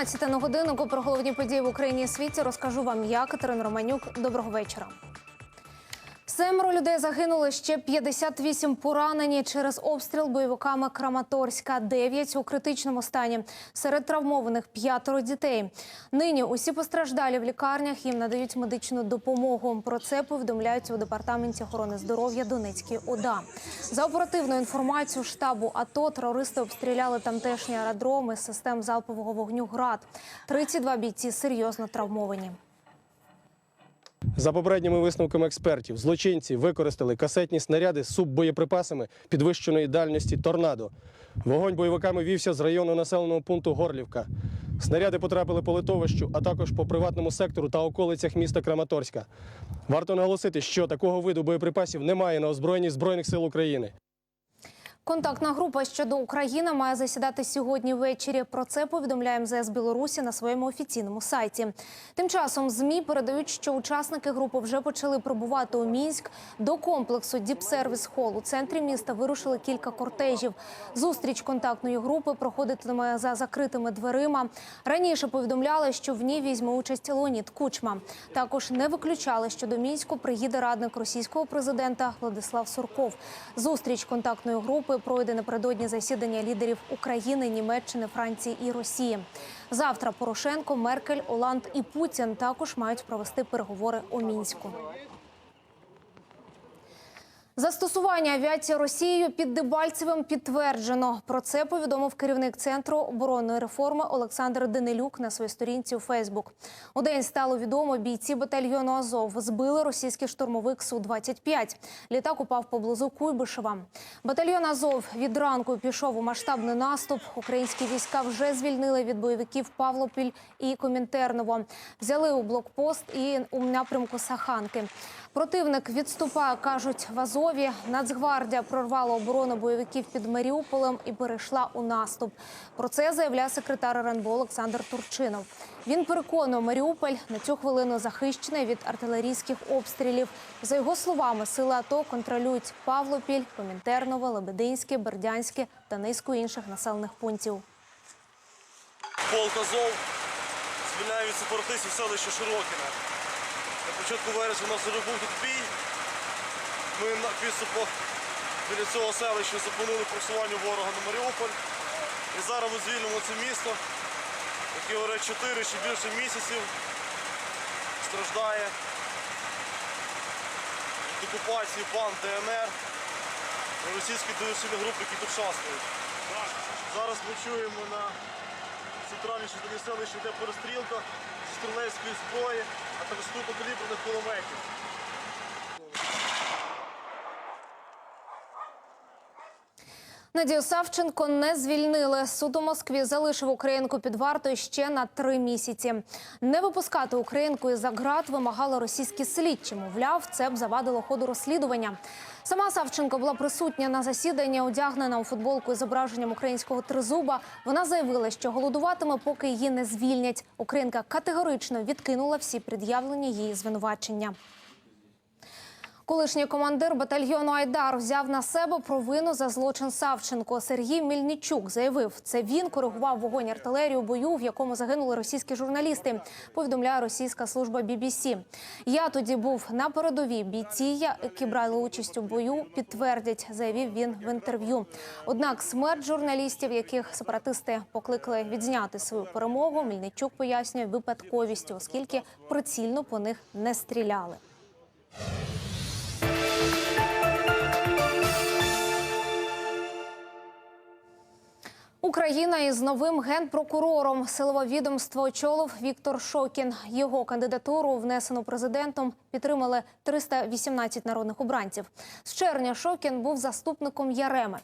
12 на годинку про головні події в Україні і світі розкажу вам я, Катерина Романюк. Доброго вечора. Семеро людей загинули, ще 58 поранені через обстріл бойовиками Краматорська, 9 у критичному стані. Серед травмованих п'ятеро дітей. Нині усі постраждалі в лікарнях їм надають медичну допомогу. Про це повідомляють у департаменті охорони здоров'я Донецької ОДА. За оперативною інформацією штабу АТО терористи обстріляли тамтешні аеродроми з систем залпового вогню ГРАД. 32 бійці серйозно травмовані. За попередніми висновками експертів, злочинці використали касетні снаряди з суббоєприпасами підвищеної дальності торнадо. Вогонь бойовиками вівся з району населеного пункту Горлівка. Снаряди потрапили по литовищу, а також по приватному сектору та околицях міста Краматорська. Варто наголосити, що такого виду боєприпасів немає на озброєнні Збройних сил України. Контактна група щодо України має засідати сьогодні ввечері. Про це повідомляє МЗС Білорусі на своєму офіційному сайті. Тим часом змі передають, що учасники групи вже почали прибувати у мінськ до комплексу Діпсервіс Хол. У центрі міста вирушили кілька кортежів. Зустріч контактної групи проходитиме за закритими дверима. Раніше повідомляли, що в ній візьме участь Леонід Кучма. Також не виключали, що до мінську приїде радник російського президента Владислав Сурков. Зустріч контактної групи пройде напередодні засідання лідерів України, Німеччини, Франції і Росії. Завтра Порошенко, Меркель, Оланд і Путін також мають провести переговори у мінську. Застосування авіації Росією під Дебальцевим підтверджено. Про це повідомив керівник центру оборонної реформи Олександр Денилюк на своїй сторінці у Фейсбук. У день стало відомо, бійці батальйону Азов збили російський штурмовик су 25 Літак упав поблизу Куйбишева. Батальйон Азов від ранку пішов у масштабний наступ. Українські війська вже звільнили від бойовиків Павлопіль і Комінтерново. Взяли у блокпост і у напрямку Саханки. Противник відступає, кажуть в Азові. Нацгвардія прорвала оборону бойовиків під Маріуполем і перейшла у наступ. Про це заявляє секретар РНБО Олександр Турчинов. Він переконує, Маріуполь на цю хвилину захищений від артилерійських обстрілів. За його словами, сили АТО контролюють Павлопіль, Комінтернове, Лебединське, Бердянське та низку інших населених пунктів. Полк Азов звільняє від сепаратистів селище Широкіне. На початку вересня у нас був тут бій. Ми на підступах біля цього селища зупинили просування ворога на Маріуполь. І зараз ми звільнимо це місто, яке вже 4 чи більше місяців страждає від окупації пан ДНР і російські диверсійні групи, які тут шастають. Зараз ми чуємо на центральній частині селища йде перестрілка зі стрілецької зброї, а також крупнокаліберних кулеметів. Надію Савченко не звільнили. Суд у Москві залишив українку під вартою ще на три місяці. Не випускати українку із за ґрат вимагали російські слідчі. Мовляв, це б завадило ходу розслідування. Сама Савченко була присутня на засіданні, одягнена у футболку із зображенням українського тризуба. Вона заявила, що голодуватиме, поки її не звільнять. Українка категорично відкинула всі пред'явлені її звинувачення. Колишній командир батальйону Айдар взяв на себе провину за злочин Савченко. Сергій Мельничук заявив, це він коригував вогонь артилерії у бою, в якому загинули російські журналісти. Повідомляє російська служба BBC. Я тоді був на передовій. Бійці, які брали участь у бою, підтвердять, заявив він в інтерв'ю. Однак смерть журналістів, яких сепаратисти покликали відзняти свою перемогу, Мельничук пояснює випадковістю, оскільки прицільно по них не стріляли. Україна із новим генпрокурором силове відомство очолив Віктор Шокін. Його кандидатуру, внесену президентом, підтримали 318 народних обранців. З червня Шокін був заступником Яреми.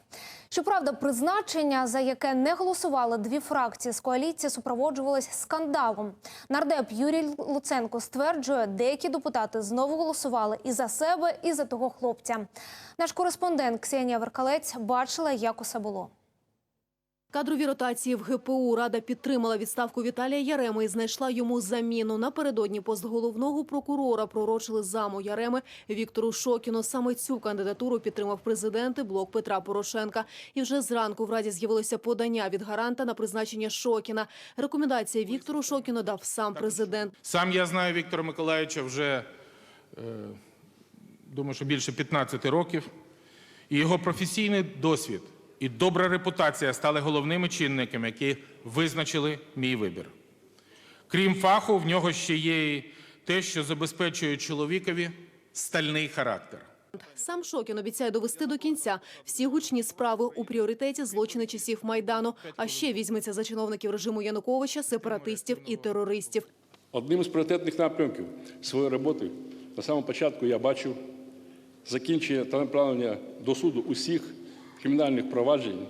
Щоправда, призначення, за яке не голосували дві фракції з коаліції, супроводжувалось скандалом. Нардеп Юрій Луценко стверджує, деякі депутати знову голосували і за себе, і за того хлопця. Наш кореспондент Ксенія Веркалець бачила, як усе було. Кадрові ротації в ГПУ Рада підтримала відставку Віталія Яреми і знайшла йому заміну. Напередодні пост головного прокурора пророчили заму Яреми Віктору Шокіну. Саме цю кандидатуру підтримав президент і блок Петра Порошенка. І вже зранку в Раді з'явилося подання від гаранта на призначення Шокіна. Рекомендації Віктору Шокіну дав сам президент. Сам я знаю Віктора Миколаївича вже, е, думаю, що більше 15 років. І його професійний досвід і добра репутація стали головними чинниками, які визначили мій вибір. Крім фаху, в нього ще є і те, що забезпечує чоловікові стальний характер. Сам Шокін обіцяє довести до кінця всі гучні справи у пріоритеті злочини часів Майдану. А ще візьметься за чиновників режиму Януковича, сепаратистів і терористів. Одним з пріоритетних напрямків своєї роботи на самому початку я бачив закінчення та направлення до суду усіх кримінальних проваджень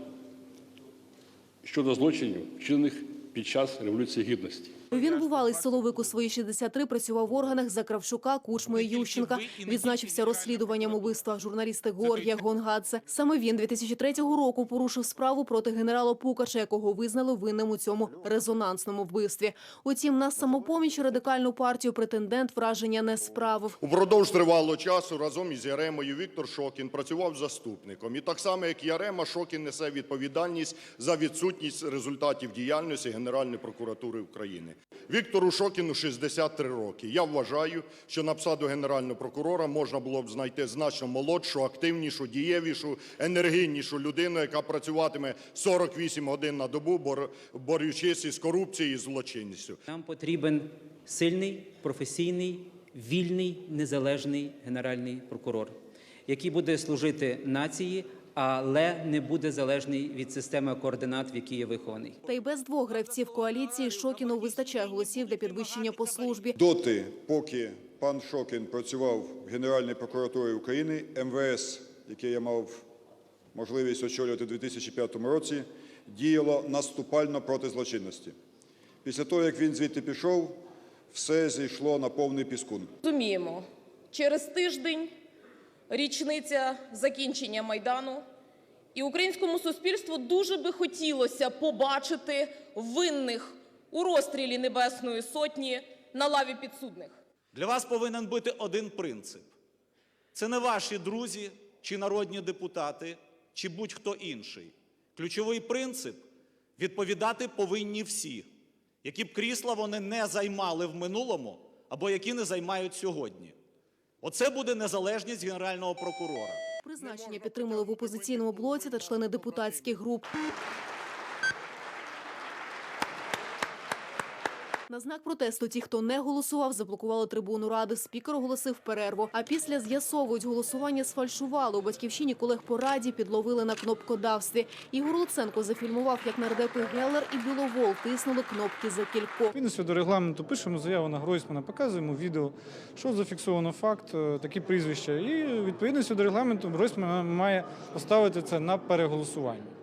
щодо злочинів, вчинених під час Революції Гідності. Він бувалий силовик у свої 63, працював в органах за Кравчука, Кучми і Ющенка. Відзначився розслідуванням убивства журналіста Георгія Гонгадзе. Саме він 2003 року порушив справу проти генерала Пукача, якого визнали винним у цьому резонансному вбивстві. Утім, на самопоміч радикальну партію претендент враження не справив. Упродовж тривалого часу разом із Яремою Віктор Шокін працював заступником. І так само, як Ярема, Шокін несе відповідальність за відсутність результатів діяльності Генеральної прокуратури України. Віктору Шокіну 63 роки. Я вважаю, що на посаду Генерального прокурора можна було б знайти значно молодшу, активнішу, дієвішу, енергійнішу людину, яка працюватиме 48 годин на добу, бор- борючись із корупцією і злочинністю. Нам потрібен сильний, професійний, вільний, незалежний генеральний прокурор, який буде служити нації, але не буде залежний від системи координат, в якій є вихований. Та й без двох гравців коаліції Шокіну вистачає голосів для підвищення по службі. Доти, поки пан Шокін працював в Генеральній прокуратурі України, МВС, яке я мав можливість очолювати у 2005 році, діяло наступально проти злочинності. Після того, як він звідти пішов, все зійшло на повний піскун. Розуміємо, через тиждень річниця закінчення Майдану, і українському суспільству дуже би хотілося побачити винних у розстрілі Небесної Сотні на лаві підсудних. Для вас повинен бути один принцип. Це не ваші друзі чи народні депутати, чи будь-хто інший. Ключовий принцип відповідати повинні всі, які б крісла вони не займали в минулому або які не займають сьогодні. Оце буде незалежність генерального прокурора. Призначення підтримали в опозиційному блоці та члени депутатських груп. На знак протесту ті, хто не голосував, заблокували трибуну ради. Спікер оголосив перерву. А після з'ясовують, голосування сфальшували. У батьківщині колег по раді підловили на кнопкодавстві. Ігор Луценко зафільмував, як нардепи Геллер і Біловол тиснули кнопки за кілько. Відповідно до регламенту пишемо заяву на Гройсмана, показуємо відео, що зафіксовано факт, е, такі прізвища. І відповідно до регламенту Гройсман має поставити це на переголосування.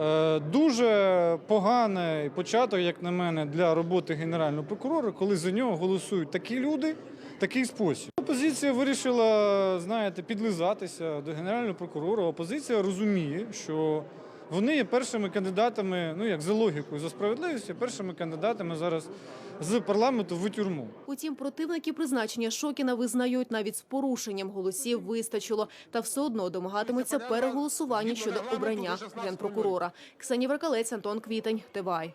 Е, Дуже поганий початок, як на мене, для роботи генерального прокурора, коли за нього голосують такі люди, такий спосіб. Опозиція вирішила, знаєте, підлизатися до генерального прокурора. Опозиція розуміє, що вони є першими кандидатами, ну як за логікою, за справедливістю, першими кандидатами зараз з парламенту в тюрму. Утім, противники призначення Шокіна визнають, навіть з порушенням голосів вистачило, та все одно домагатимуться переголосування щодо обрання генпрокурора. Ксенія Веркалець, Антон Квітень, Тивай.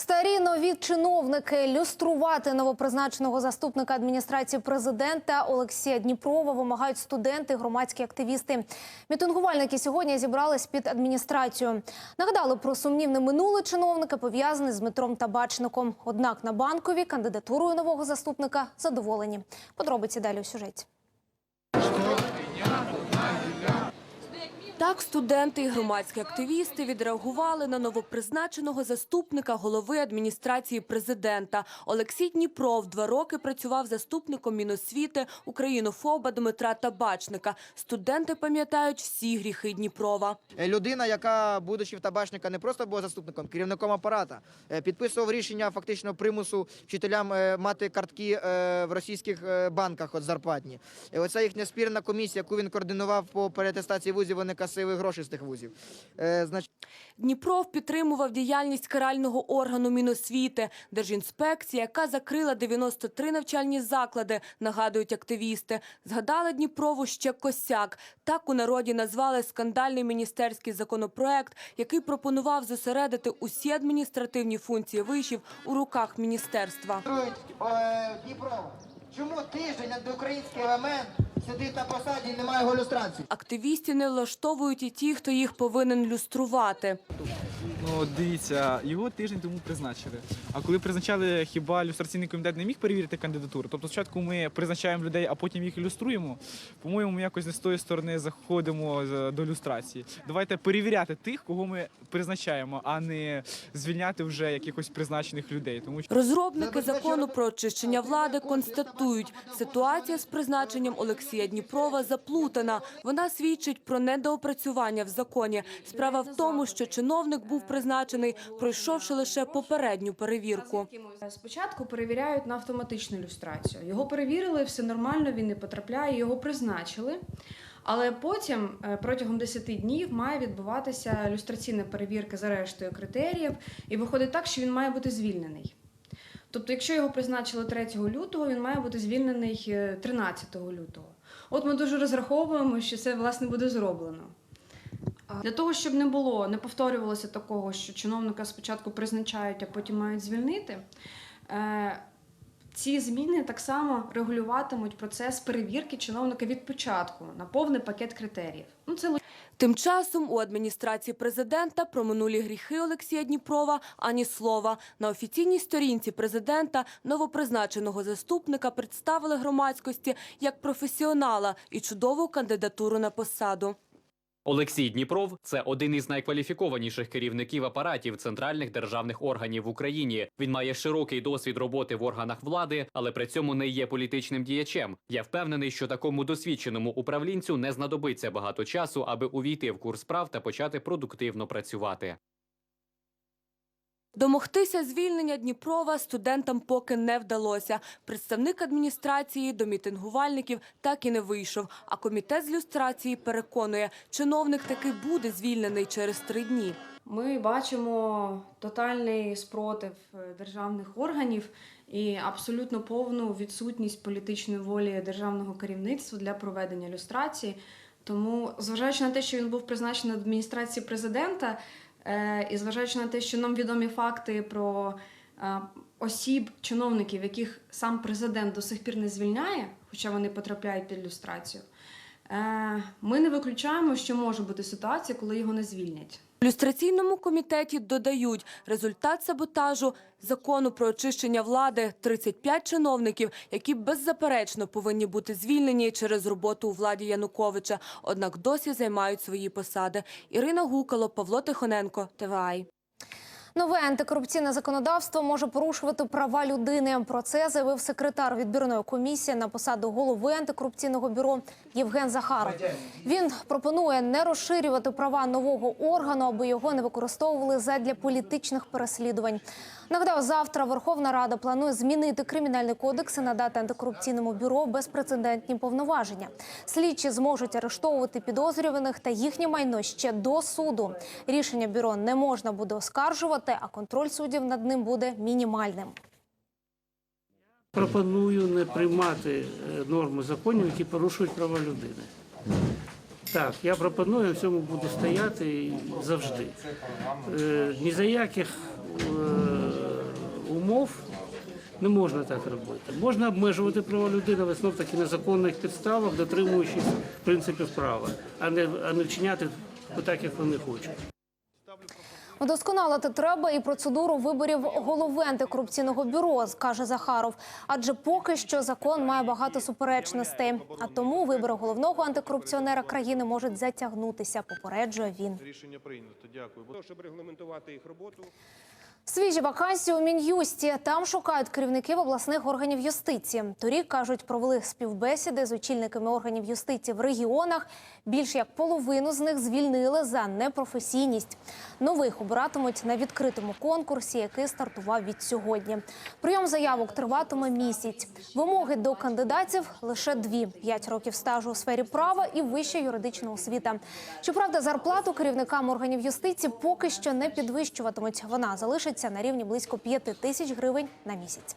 Старі нові чиновники люструвати новопризначеного заступника адміністрації президента Олексія Дніпрова вимагають студенти, громадські активісти. Мітингувальники сьогодні зібрались під адміністрацію. Нагадали про сумнівне минуле чиновника, пов'язане з Дмитром Табачником. Однак на банкові кандидатурою нового заступника задоволені. Подробиці далі у сюжеті. Так, студенти і громадські активісти відреагували на новопризначеного заступника голови адміністрації президента. Олексій Дніпров два роки працював заступником Міносвіти українофоба Дмитра Табачника. Студенти пам'ятають всі гріхи Дніпрова. Людина, яка, будучи в табачника, не просто була заступником, керівником апарата, е, підписував рішення фактично примусу вчителям е, мати картки е, в російських е, банках от зарплатні. Оця їхня спірна комісія, яку він координував по переатестації вузів, вони масиви грошей з тих вузів. Е, значить, Дніпров підтримував діяльність карального органу Міносвіти, Держінспекція, яка закрила 93 навчальні заклади, нагадують активісти. Згадали Дніпрову ще косяк. Так у народі назвали скандальний міністерський законопроект, який пропонував зосередити усі адміністративні функції вишів у руках міністерства. Дніпро, чому тиждень антиукраїнський елемент сидить на посаді немає його люстрації? Активістів не влаштовують і ті, хто їх повинен люструвати. Ну, дивіться, його тиждень тому призначили. А коли призначали, хіба люстраційний комітет не міг перевірити кандидатуру? Тобто спочатку ми призначаємо людей, а потім їх ілюструємо. По-моєму, ми якось не з тої сторони заходимо до люстрації. Давайте перевіряти тих, кого ми призначаємо, а не звільняти вже якихось призначених людей. Тому що Розробники закону про очищення влади констатують, ситуація з призначенням Олексія Дніпрова заплутана. Вона свідчить про недоопрацювання в законі. Справа в тому, що чиновник був призначений, пройшовши лише попередню перевірку. Спочатку перевіряють на автоматичну люстрацію. Його перевірили, все нормально, він не потрапляє, його призначили. Але потім е, протягом 10 днів має відбуватися люстраційна перевірка за рештою критеріїв, і виходить так, що він має бути звільнений. Тобто, якщо його призначили 3 лютого, він має бути звільнений е, 13 лютого. От ми дуже розраховуємо, що це власне буде зроблено. Для того, щоб не було, не повторювалося такого, що чиновника спочатку призначають, а потім мають звільнити. е, Ці зміни так само регулюватимуть процес перевірки чиновника від початку на повний пакет критеріїв. Ну це Тим часом у адміністрації президента про минулі гріхи Олексія Дніпрова ані слова. На офіційній сторінці президента новопризначеного заступника представили громадськості як професіонала і чудову кандидатуру на посаду. Олексій Дніпров це один із найкваліфікованіших керівників апаратів центральних державних органів в Україні. Він має широкий досвід роботи в органах влади, але при цьому не є політичним діячем. Я впевнений, що такому досвідченому управлінцю не знадобиться багато часу, аби увійти в курс справ та почати продуктивно працювати. Домогтися звільнення Дніпрова студентам поки не вдалося. Представник адміністрації до мітингувальників так і не вийшов. А комітет з люстрації переконує, чиновник таки буде звільнений через три дні. Ми бачимо тотальний спротив е, державних органів і абсолютно повну відсутність політичної волі державного керівництва для проведення люстрації. Тому, зважаючи на те, що він був призначений адміністрації президента, і зважаючи на те, що нам відомі факти про е, осіб, чиновників, яких сам президент до сих пір не звільняє, хоча вони потрапляють під люстрацію, е, ми не виключаємо, що може бути ситуація, коли його не звільнять. В люстраційному комітеті додають, результат саботажу закону про очищення влади – 35 чиновників, які беззаперечно повинні бути звільнені через роботу у владі Януковича, однак досі займають свої посади. Ірина Гукало, Павло Тихоненко, ТВАЙ. Нове антикорупційне законодавство може порушувати права людини. Про це заявив секретар відбірної комісії на посаду голови антикорупційного бюро Євген Захаров. Він пропонує не розширювати права нового органу, аби його не використовували задля політичних переслідувань. Нагадаю, завтра Верховна Рада планує змінити кримінальний кодекс і надати антикорупційному бюро безпрецедентні повноваження. Слідчі зможуть арештовувати підозрюваних та їхнє майно ще до суду. Рішення бюро не можна буде оскаржувати, а контроль суддів над ним буде мінімальним. Пропоную не приймати е, норми законів, які порушують права людини. Так, я пропоную, в цьому буде стояти завжди. Е, Ні за яких е, умов не можна так робити. Можна обмежувати права людини, але знов таки на законних підставах, дотримуючись принципів права, а не, а не вчиняти так, як вони хочуть. Вдосконалити треба і процедуру виборів голови антикорупційного бюро, каже Захаров. Адже поки що закон має багато суперечностей. А тому вибори головного антикорупціонера країни можуть затягнутися. Попереджує він. Рішення прийнято. Дякую. Щоб регламентувати їх роботу. Свіжі вакансії у мін'юсті. Там шукають керівників обласних органів юстиції. Торік кажуть, провели співбесіди з очільниками органів юстиції в регіонах. Більш як половину з них звільнили за непрофесійність. Нових обиратимуть на відкритому конкурсі, який стартував від сьогодні. Прийом заявок триватиме місяць. Вимоги до кандидатів лише дві: п'ять років стажу у сфері права і вища юридична освіта. Щоправда, зарплату керівникам органів юстиції поки що не підвищуватимуть. Вона залишиться на рівні близько 5 тисяч гривень на місяць.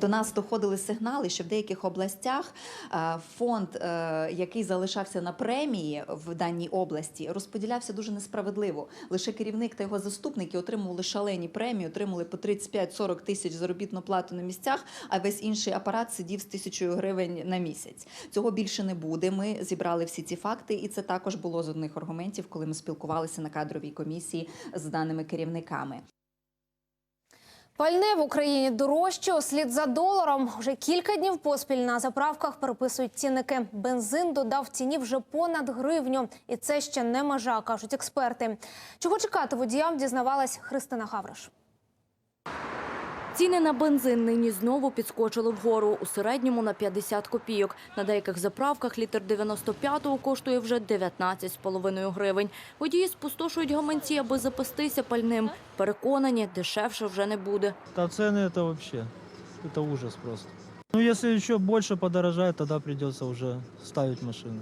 До нас доходили сигнали, що в деяких областях е, фонд, е, який залишався на премії в даній області, розподілявся дуже несправедливо. Лише керівник та його заступники отримували шалені премії, отримали по 35-40 тисяч заробітну плату на місцях, а весь інший апарат сидів з тисячою гривень на місяць. Цього більше не буде. Ми зібрали всі ці факти, і це також було з одних аргументів, коли ми спілкувалися на кадровій комісії з даними керівниками. Пальне в Україні дорожче слід за доларом. Вже кілька днів поспіль на заправках переписують цінники. Бензин додав ціні вже понад гривню, і це ще не межа, кажуть експерти. Чого чекати водіям, дізнавалась Христина Гавриш. Ціни на бензин нині знову підскочили вгору, у середньому на 50 копійок. На деяких заправках літр 95-го коштує вже 19,5 гривень. Водії спустошують гаманці, аби запастися пальним. Переконані, дешевше вже не буде. Да цены это вообще, это ужас просто. Ну если еще больше подорожает, тогда придется уже ставить машину,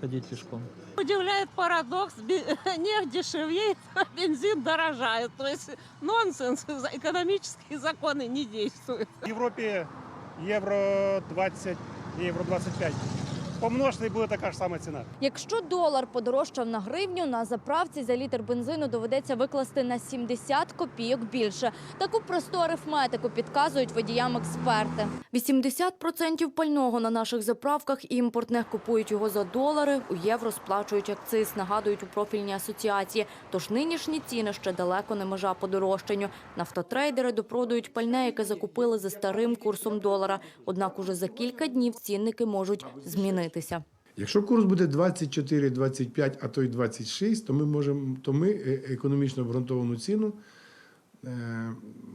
ходить пешком. Удивляет парадокс, нефть дешевеет, а бензин дорожает. То есть нонсенс, экономические законы не действуют. В Європі евро 20, євро 25. Помножте, і буде така ж сама ціна. Якщо долар подорожчав на гривню, на заправці за літр бензину доведеться викласти на 70 копійок більше. Таку просту арифметику підказують водіям експерти. 80% пального на наших заправках імпортне. Купують його за долари, у євро сплачують акциз, нагадують у профільній асоціації. Тож нинішні ціни ще далеко не межа подорожчанню. Нафтотрейдери допродають пальне, яке закупили за старим курсом долара. Однак уже за кілька днів цінники можуть змінитися. Якщо курс буде 24, 25, а то й 26, то ми можемо, то ми е, економічно обґрунтовану ціну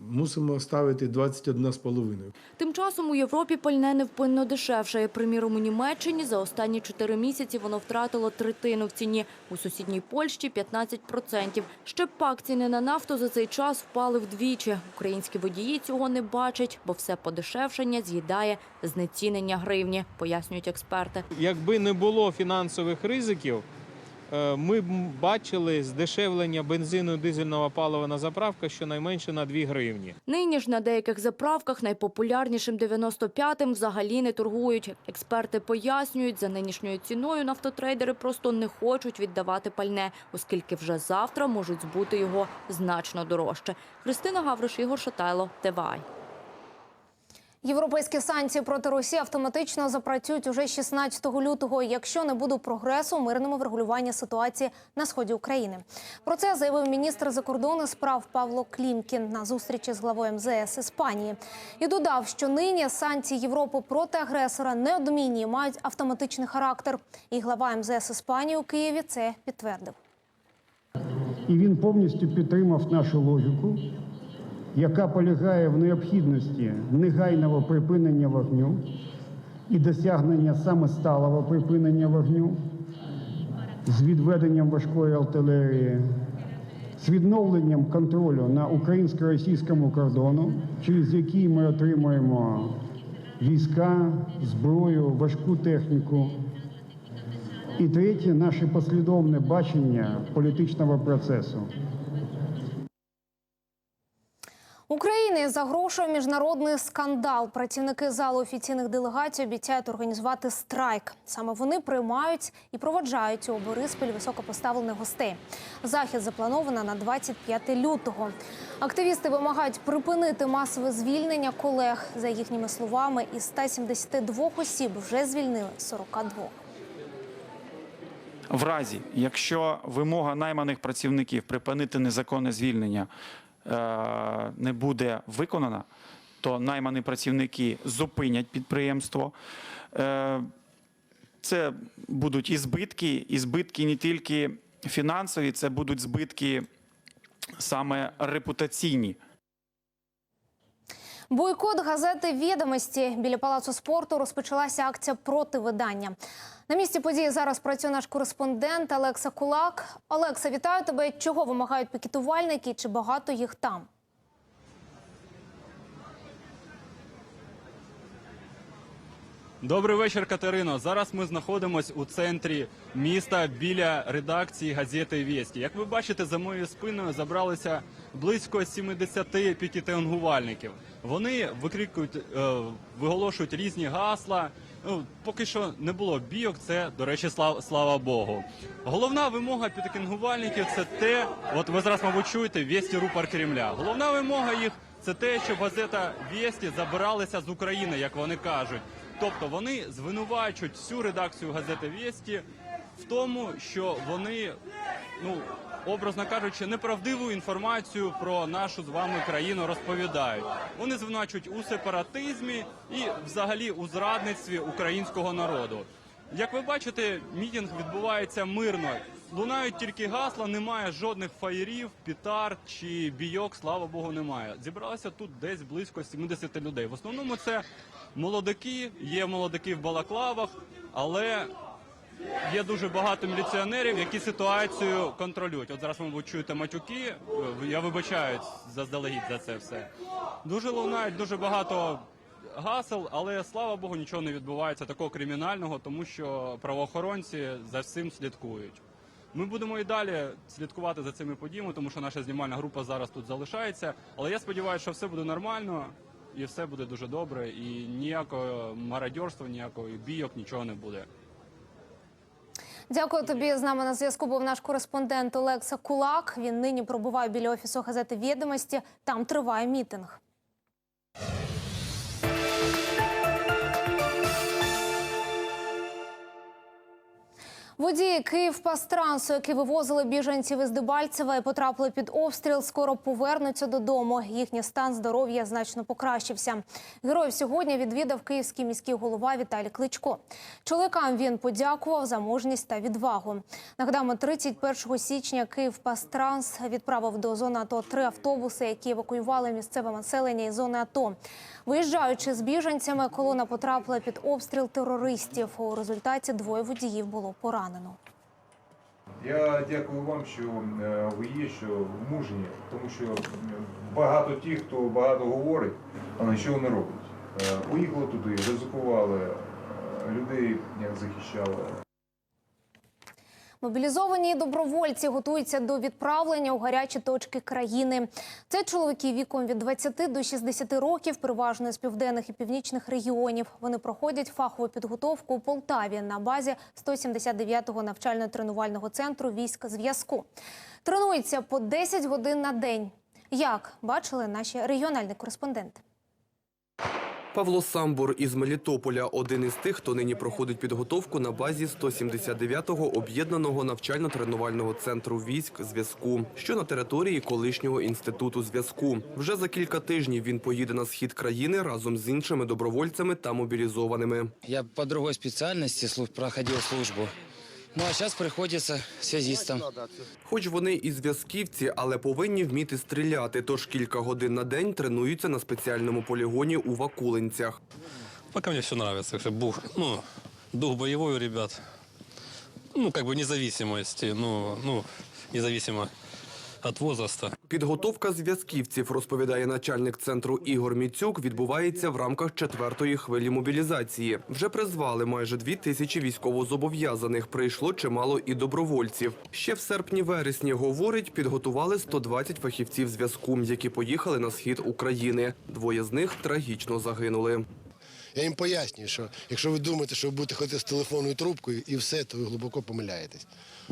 мусимо ставити 21,5. Тим часом у Європі пальне невпинно дешевшає. Приміром, у Німеччині за останні чотири місяці воно втратило третину в ціні. У сусідній Польщі – 15%. Ще пак ціни на нафту за цей час впали вдвічі. Українські водії цього не бачать, бо все подешевшення з'їдає знецінення гривні, пояснюють експерти. Якби не було фінансових ризиків, е, ми б бачили здешевлення бензину і дизельного палива на заправках щонайменше на 2 гривні. Нині ж на деяких заправках найпопулярнішим 95-м взагалі не торгують. Експерти пояснюють, за нинішньою ціною нафтотрейдери просто не хочуть віддавати пальне, оскільки вже завтра можуть збути його значно дорожче. Христина Гавриш, Ігор Шатайло, ТВАЙ. Європейські санкції проти Росії автоматично запрацюють уже 16 лютого, якщо не буде прогресу у мирному врегулюванні ситуації на сході України. Про це заявив міністр закордонних справ Павло Клімкін на зустрічі з главою МЗС Іспанії і додав, що нині санкції Європи проти агресора неодмінні мають автоматичний характер. І глава МЗС Іспанії у Києві це підтвердив. І він повністю підтримав нашу логіку, яка полягає в необхідності негайного припинення вогню і досягнення саме сталого припинення вогню з відведенням важкої артилерії, з відновленням контролю на українсько-російському кордону, через який ми отримуємо війська, зброю, важку техніку. І третє наше послідовне бачення політичного процесу. Україні загрошує міжнародний скандал. Працівники залу офіційних делегацій обіцяють організувати страйк. Саме вони приймають і проводжають у Бориспіль високопоставлених гостей. Захід заплановано на 25 лютого. Активісти вимагають припинити масове звільнення колег. За їхніми словами, із 172 осіб вже звільнили 42. В разі, якщо вимога найманих працівників припинити незаконне звільнення не буде виконана, то наймані працівники зупинять підприємство. Е, Це будуть і збитки, і збитки не тільки фінансові, це будуть збитки саме репутаційні. Бойкот газети Відомості біля палацу спорту розпочалася акція проти видання. На місці події зараз працює наш кореспондент Олекса Кулак. Олекса, вітаю тебе. Чого вимагають пікетувальники? Чи багато їх там? Добрий вечір, Катерино. Зараз ми знаходимося у центрі міста біля редакції газети «Вєсті». Як ви бачите, за моєю спиною забралися близько 70 пікетингувальників. Вони викрикують, е, виголошують різні гасла. Ну, поки що не було бійок, це, до речі, слава, слава Богу. Головна вимога пікетингувальників – це те, от ви зараз, мабуть, чуєте, «Вєсті рупор Кремля». Головна вимога їх – це те, щоб газета «Вєсті» забиралася з України, як вони кажуть. Тобто вони звинувачують всю редакцію газети «Вєсті» в тому, що вони, ну образно кажучи, неправдиву інформацію про нашу з вами країну розповідають. Вони звинувачують у сепаратизмі і, взагалі, у зрадництві українського народу. Як ви бачите, мітинг відбувається мирно. Лунають тільки гасла, немає жодних фаєрів, пітар чи бійок, слава Богу, немає. Зібралося тут десь близько 70 людей. В основному це молодики, є молодики в балаклавах, але є дуже багато міліціонерів, які ситуацію контролюють. От зараз, мабуть, чуєте матюки. Я вибачаюсь заздалегідь за це все. Дуже лунають, дуже багато гасел, але слава Богу, нічого не відбувається такого кримінального, тому що правоохоронці за всім слідкують. Ми будемо і далі слідкувати за цими подіями, тому що наша знімальна група зараз тут залишається. Але я сподіваюся, що все буде нормально і все буде дуже добре, і ніякого мародьорства, ніякого бійок, нічого не буде. Дякую тобі. З нами на зв'язку був наш кореспондент Олекса Кулак. Він нині пробуває біля офісу газети Відомості. Там триває мітинг. Водії Київпастрансу, які вивозили біженців із Дебальцева і потрапили під обстріл, скоро повернуться додому. Їхній стан здоров'я значно покращився. Героїв сьогодні відвідав київський міський голова Віталій Кличко. Чоловікам він подякував за мужність та відвагу. Нагадаємо, 31 січня Київпастранс відправив до зони АТО три автобуси, які евакуювали місцеве населення із зони АТО. Виїжджаючи з біженцями, колона потрапила під обстріл терористів. У результаті двоє водіїв було поранено. Я дякую вам, що е, ви є, що мужні, тому що багато тих, хто багато говорить, а нічого не робить. Е, Поїхали туди, ризикували, е, людей як захищали. Мобілізовані добровольці готуються до відправлення у гарячі точки країни. Це чоловіки віком від 20 до 60 років, переважно з південних і північних регіонів. Вони проходять фахову підготовку у Полтаві на базі 179-го навчально-тренувального центру військ зв'язку. Тренуються по 10 годин на день. Як бачили наші регіональні кореспонденти? Павло Самбур із Мелітополя один із тих, хто нині проходить підготовку на базі 179-го об'єднаного навчально-тренувального центру військ зв'язку, що на території колишнього інституту зв'язку. Вже за кілька тижнів він поїде на схід країни разом з іншими добровольцями та мобілізованими. Я по другой специальности слу- проходил службу. Ну а зараз приходиться связистом. Хоч вони і зв'язківці, але повинні вміти стріляти. Тож кілька годин на день тренуються на спеціальному полігоні у Вакулинцях. Поки мені все подобається. Как був ну, дух бойовий у ребят. Ну, как бы независимости, ну, ну, независимо от возраста. Підготовка зв'язківців, розповідає начальник центру Ігор Міцюк, відбувається в рамках четвертої хвилі мобілізації. Вже призвали майже дві тисячі військовозобов'язаних. Прийшло чимало і добровольців. Ще в серпні-вересні, говорить, підготували 120 фахівців зв'язку, які поїхали на схід України. Двоє з них трагічно загинули. Я їм пояснюю, що якщо ви думаєте, що ви будете ходити з телефонною трубкою і все, то ви глибоко помиляєтесь.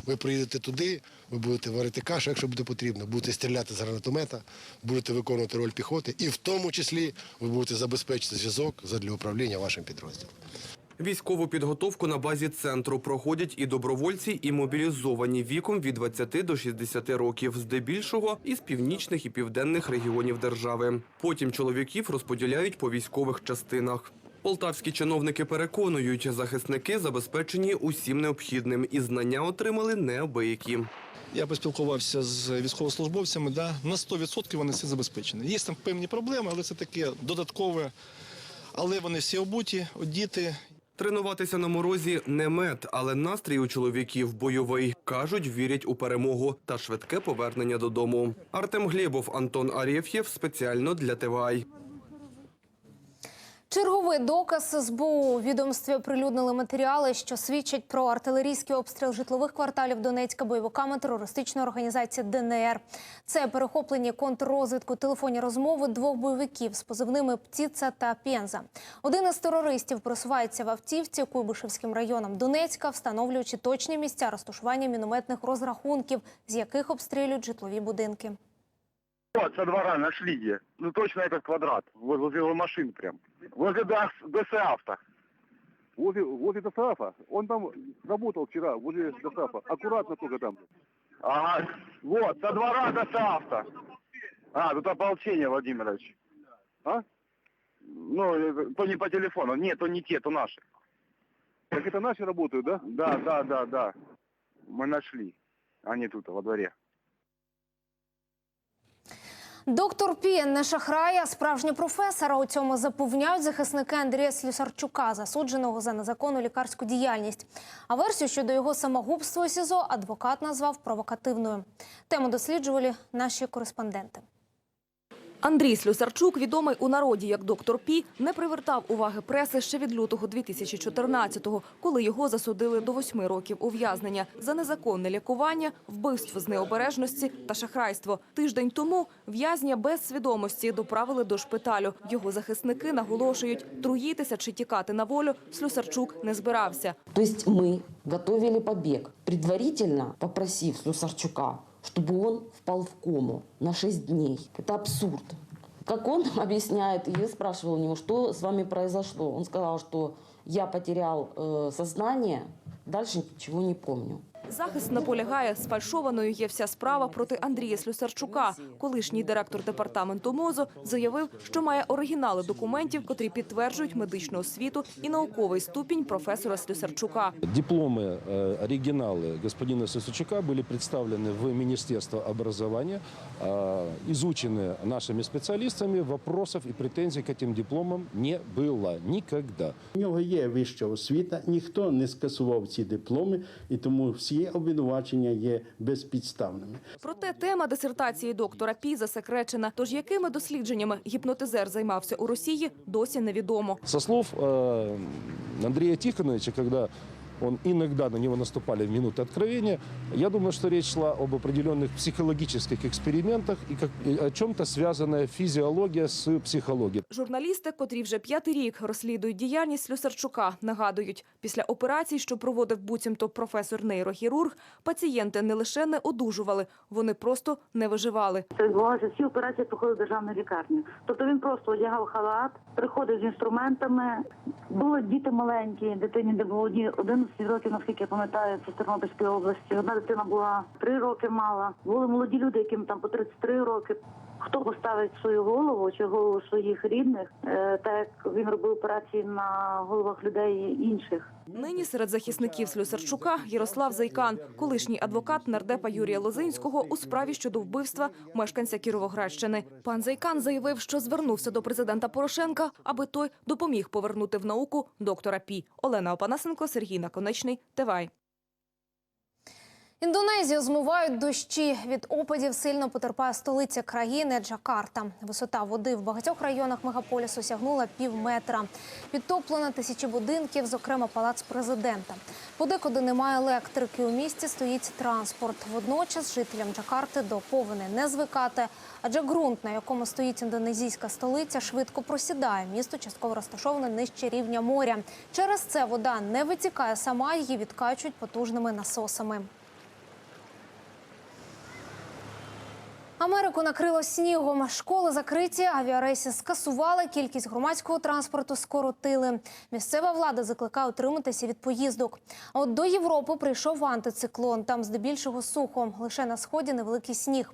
Ви приїдете туди, ви будете варити кашу, якщо буде потрібно, будете стріляти з гранатомета, будете виконувати роль піхоти, і в тому числі ви будете забезпечити зв'язок задля управління вашим підрозділом. Військову підготовку на базі центру проходять і добровольці, і мобілізовані віком від 20 до 60 років, здебільшого із північних і південних регіонів держави. Потім чоловіків розподіляють по військових частинах. Полтавські чиновники переконують, захисники забезпечені усім необхідним і знання отримали неабиякі. Я поспілкувався з військовослужбовцями, да, на 100% вони всі забезпечені. Є там певні проблеми, але це таке додаткове. Але вони всі обуті, одіти. Тренуватися на морозі не мед, але настрій у чоловіків бойовий. Кажуть, вірять у перемогу та швидке повернення додому. Артем Глєбов, Антон Арєф'єв спеціально для ТВАЙ. Черговий доказ СБУ відомстві оприлюднили матеріали, що свідчать про артилерійський обстріл житлових кварталів Донецька бойовиками терористичної організації ДНР. Це перехоплені контррозвідку телефонні розмови двох бойовиків з позивними Птіца та Пенза. Один із терористів просувається в автівці Куйбишевським районом Донецька, встановлюючи точні місця розташування мінометних розрахунків, з яких обстрілюють житлові будинки. Вот, со двора нашли где. Ну, точно этот квадрат. Возле его машин прям. Возле ДС, ДСАФта. Возле, возле ДСАФа. Он там работал вчера, возле ДСАФа. Аккуратно только там. Ага, вот, со двора ДСАФта. А, тут ополчение, Владимирович. А? Ну, то не по телефону. Нет, то не те, то наши. Так это наши работают, да? Да, да, да, да. Мы нашли. Они тут, во дворе. Доктор Пієн не шахрає, а справжній професора. У цьому запевняють захисники Андрія Слюсарчука, засудженого за незаконну лікарську діяльність. А версію щодо його самогубства у СІЗО адвокат назвав провокативною. Тему досліджували наші кореспонденти. Андрій Слюсарчук, відомий у народі як доктор Пі, не привертав уваги преси ще від лютого 2014-го, коли його засудили до восьми років ув'язнення за незаконне лікування, вбивство з необережності та шахрайство. Тиждень тому в'язня без свідомості доправили до шпиталю. Його захисники наголошують, труїтися чи тікати на волю Слюсарчук не збирався. То есть мы готовили побег, предварительно попросив Слюсарчука, чтобы он впал в кому на 6 дней. Это абсурд. Как он объясняет, я спрашивала у него, что с вами произошло. Он сказал, что я потерял э, сознание, дальше ничего не помню. Захист наполягає, сфальшованою є вся справа проти Андрія Слюсарчука. Колишній директор департаменту МОЗу заявив, що має оригінали документів, котрі підтверджують медичну освіту і науковий ступінь професора Слюсарчука. Дипломы, э, оригиналы господина Сосучука были представлены в Министерство образования, э, изучены нашими специалистами, вопросов и претензий к этим дипломам не было никогда. У нього є вища освіта, ніхто не скасував ці дипломи, і тому всі обвинувачення є безпідставними. Проте тема дисертації доктора Пі засекречена. Тож якими дослідженнями гіпнотизер займався у Росії, досі невідомо. Со слов Андрія Андрея Тихоновича, когда он иногда на него наступали в минуты откровения, я думаю, что речь шла об определенных психологических экспериментах и, как, и о чем-то связанная физиология с психологией. Журналісти, котрі вже п'ятий рік розслідують діяльність Слюсарчука, нагадують, після операцій, що проводив буцімто професор-нейрохірург, пацієнти не лише не одужували, вони просто не виживали. Це відбувалося всі операції проходили в державну лікарню. Тобто він просто одягав халат, приходив з інструментами. Були діти маленькі, дитині де було одні- 11 років, наскільки я пам'ятаю, це з Тернопільської області. Одна дитина була 3 роки мала. Були молоді люди, яким там по 33 роки. Хто поставить свою голову чи голову своїх рідних, е, так як він робив операції на головах людей інших. Нині серед захисників Слюсарчука Ярослав Зайкан, колишній адвокат нардепа Юрія Лозинського у справі щодо вбивства мешканця Кіровоградщини. Пан Зайкан заявив, що звернувся до президента Порошенка, аби той допоміг повернути в науку доктора Пі. Олена Опанасенко, Сергій Наконечний, ТВАЙ. Індонезію змивають дощі. Від опадів сильно потерпає столиця країни Джакарта. Висота води в багатьох районах мегаполісу сягнула пів метра. Підтоплено тисячі будинків, зокрема палац президента. Подекуди немає електрики. У місті стоїть транспорт. Водночас жителям Джакарти до не звикати, адже ґрунт, на якому стоїть індонезійська столиця, швидко просідає. Місто частково розташоване нижче рівня моря. Через це вода не витікає сама, її відкачують потужними насосами. Америку накрило снігом. Школи закриті, авіарейси скасували, кількість громадського транспорту скоротили. Місцева влада закликає утриматися від поїздок. А от до Європи прийшов антициклон. Там здебільшого сухо. Лише на сході невеликий сніг.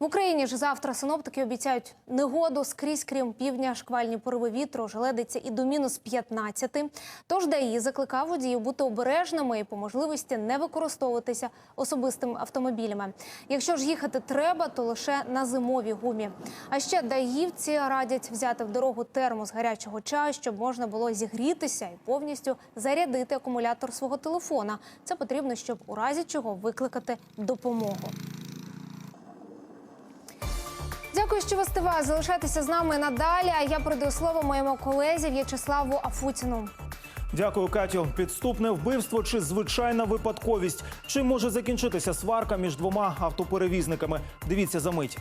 В Україні ж завтра синоптики обіцяють негоду скрізь, крім півдня, шквальні пориви вітру, желедиться і до мінус 15. Тож ДАІ закликав водіїв бути обережними і по можливості не використовуватися особистими автомобілями. Якщо ж їхати треба, то лише на зимовій гумі. А ще даївці радять взяти в дорогу термос гарячого чаю, щоб можна було зігрітися і повністю зарядити акумулятор свого телефона. Це потрібно, щоб у разі чого викликати допомогу. Дякую, що ви стива. Залишайтеся з нами надалі. А я передаю слово моєму колезі В'ячеславу Афутіну. Дякую, Катю. Підступне вбивство чи звичайна випадковість? Чим може закінчитися сварка між двома автоперевізниками? Дивіться за мить.